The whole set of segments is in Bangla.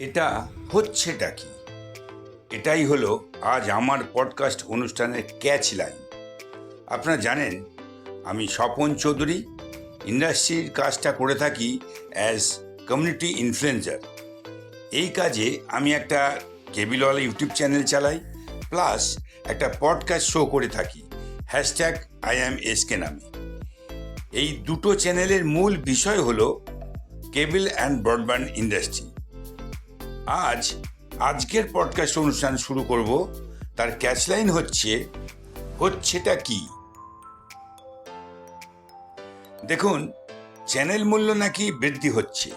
এটা হচ্ছেটা কি? এটাই হলো আজ আমার পডকাস্ট অনুষ্ঠানের ক্যাচ লাইন আপনারা জানেন, আমি স্বপন চৌধুরী ইন্ডাস্ট্রির কাজটা করে থাকি অ্যাজ কমিউনিটি ইনফ্লুয়েন্সার এই কাজে আমি একটা কেবিলওয়ালা ইউটিউব চ্যানেল চালাই প্লাস একটা পডকাস্ট শো করে থাকি হ্যাশট্যাগ আই অ্যাম এসকে নামে। এই দুটো চ্যানেলের মূল বিষয় হলো কেবল অ্যান্ড ব্রডব্যান্ড ইন্ডাস্ট্রি আজ আজকের পডকাস্ট অনুষ্ঠান শুরু করব। তার ক্যাচলাইন হচ্ছে, হচ্ছেটা কি? দেখুন চ্যানেল মূল্য নাকি বৃদ্ধি হচ্ছে।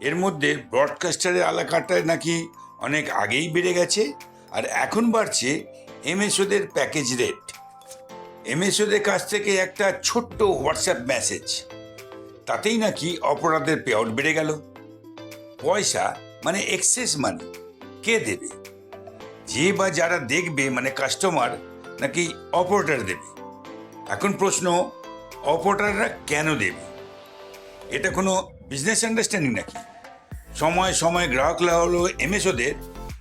এর মধ্যে ব্রডকাস্টারের এলাকাটায় নাকি অনেক আগেই বেড়ে গেছে, আর এখন বাড়ছে এমএসওদের প্যাকেজ রেট এমএসওদের কাছ থেকে একটা ছোট্ট হোয়াটসঅ্যাপ মেসেজ তাতেই নাকি অপরাধের পে বেড়ে গেল। পয়সা মানে এক্সেস মানি কে দেবে? যে বা যারা দেখবে মানে কাস্টমার নাকি অপারেটার দেবে? এখন প্রশ্ন অপারেটাররা কেন দেবে? এটা কোনো বিজনেস আন্ডারস্ট্যান্ডিং নাকি? সময় সময় গ্রাহকরা হলো এমএসওদের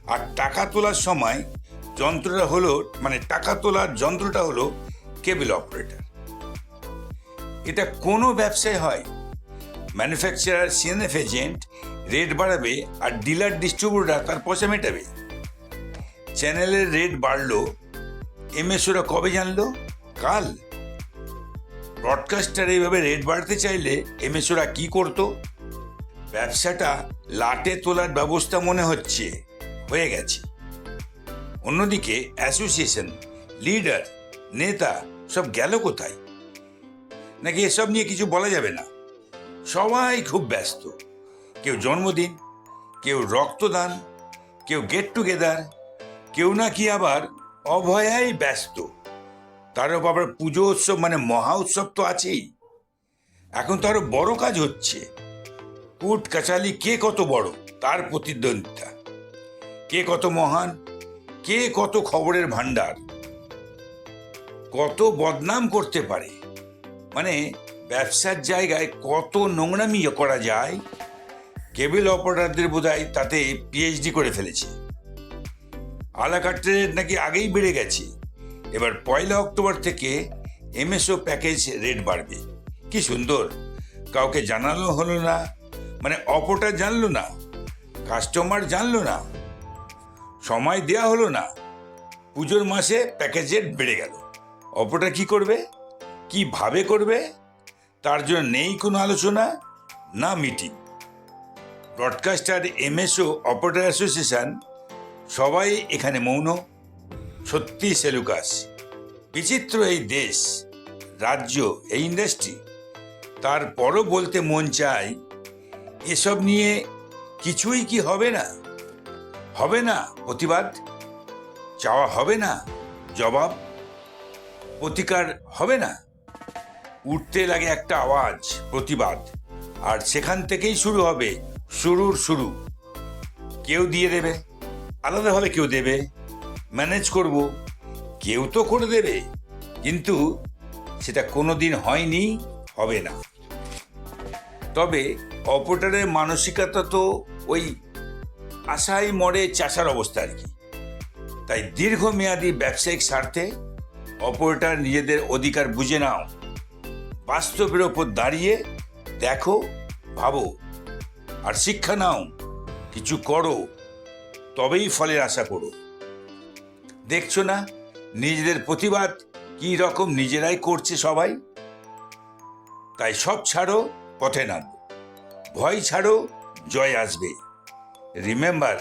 আর টাকা তোলার সময় যন্ত্রটা হলো মানে টাকা তোলার যন্ত্রটা হলো কেবল অপারেটর এটা কোনো ব্যবসায় হয় ম্যানুফ্যাকচারার সিএনএফ এজেন্ট রেট বাড়াবে আর ডিলার ডিস্ট্রিবিউটার তার পয়সা মেটাবে। চ্যানেলের রেট বাড়লো। এমএসওরা কবে জানলো? কাল। ব্রডকাস্টার এইভাবে রেট বাড়তে চাইলে এমএসওরা কি করতো? ব্যবসাটা লাটে তোলার ব্যবস্থা মনে হচ্ছে। হয়ে গেছে। অন্যদিকে অ্যাসোসিয়েশন লিডার নেতা সব গেল কোথায়? নাকি এসব নিয়ে কিছু বলা যাবে না? সবাই খুব ব্যস্ত। কেউ জন্মদিন, কেউ রক্তদান, কেউ গেট টুগেদার কেউ না কি আবার অভয়াই ব্যস্ত। তার আবার পুজো উৎসব মানে মহা উৎসব তো আছেই। এখন তো আরও বড় কাজ হচ্ছে। কুট কাচালি কে কত বড়, তার প্রতিদ্বন্দ্বিতা। কে কত মহান, কে কত খবরের ভান্ডার কত বদনাম করতে পারে। মানে ব্যবসার জায়গায় কত নোংরামি করা যায়, কেবল অপারেটরদের বোধহয় তাতে পিএইচডি করে ফেলেছে। আলাকাটের নাকি আগেই বেড়ে গেছে। এবার পয়লা অক্টোবর থেকে এমএসও প্যাকেজ রেট বাড়বে। কি সুন্দর, কাউকে জানানো হলো না মানে অপরটা জানলো না কাস্টমার জানলো না, সময় দেয়া হলো না, পুজোর মাসে প্যাকেজ রেট বেড়ে গেল। অপরটা কি করবে? কীভাবে করবে? তার জন্য নেই কোনো আলোচনা, না meeting. Broadcaster, MSO, operator association, সবাই এখানে মৌন। সত্যি সেলুকাস বিচিত্র এই দেশ, রাজ্য, এই ইন্ডাস্ট্রি। তারপরও বলতে মন চায়, এসব নিয়ে কিছুই কি হবে না? হবে না প্রতিবাদ? চাওয়া হবে না? জবাব? প্রতিকার হবে না? উঠতে লাগে একটা আওয়াজ, প্রতিবাদ। আর সেখান থেকেই শুরু হবে, শুরুর শুরু। কেউ দিয়ে দেবে, আলাদাভাবে কেউ দেবে, ম্যানেজ করব। কেউ তো করে দেবে, কিন্তু সেটা কোনো দিন হয়নি, হবে না। তবে অপারেটরের মানসিকতা তো ওই আশাই মরে চাষার অবস্থা আর কি। তাই দীর্ঘমেয়াদী ব্যবসায়িক স্বার্থে অপারেটর নিজেদের অধিকার বুঝে নাও। বাস্তবের ওপর দাঁড়িয়ে দেখো, ভাবো, আর শিক্ষা নাও, কিছু করো, তবেই ফলের আশা করো। দেখছ না, নিজেদের প্রতিবাদ কি রকম নিজেরাই করছে সবাই? তাই সব ছাড়ো, পথে নাম। ভয় ছাড়ো, জয় আসবে। Remember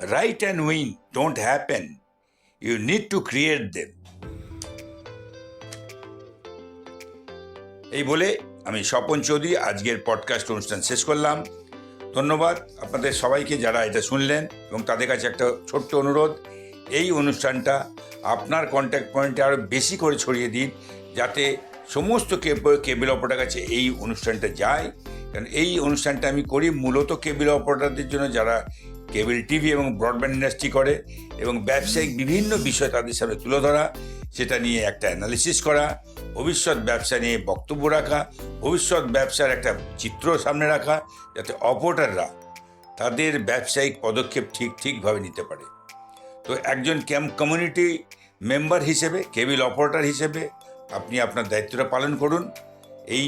right and win don't happen you need to create them এই বলে আমি স্বপন চৌধুরী আজকের পডকাস্ট অনুষ্ঠান শেষ করলাম। ধন্যবাদ আপনাদের সবাইকে যারা এটা শুনলেন এবং তাদের কাছে একটা ছোট্ট অনুরোধ, এই অনুষ্ঠানটা আপনার কন্ট্যাক্ট পয়েন্টে আরও বেশি করে ছড়িয়ে দিন যাতে সমস্ত কেবল অপারেটার কাছে এই অনুষ্ঠানটা যায়। কারণ এই অনুষ্ঠানটা আমি করি মূলত কেবল অপারেটারদের জন্য যারা কেবল টিভি এবং ব্রডব্যান্ড ইন্ডাস্ট্রি করে এবং ব্যবসায়িক বিভিন্ন বিষয় তাদের সামনে তুলে ধরা, সেটা নিয়ে একটা অ্যানালিসিস করা, ভবিষ্যৎ ব্যবসা নিয়ে বক্তব্য রাখা, ভবিষ্যৎ ব্যবসার একটা চিত্র সামনে রাখা, যাতে অপারেটাররা তাদের ব্যবসায়িক পদক্ষেপ ঠিক ঠিকভাবে নিতে পারে। তো একজন ক্যাম্প কমিউনিটি মেম্বার হিসেবে, কেবিল অপারেটার হিসেবে আপনি আপনার দায়িত্বটা পালন করুন। এই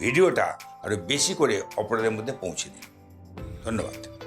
ভিডিওটা আরও বেশি করে অপারেটারের মধ্যে পৌঁছে দিন। ধন্যবাদ।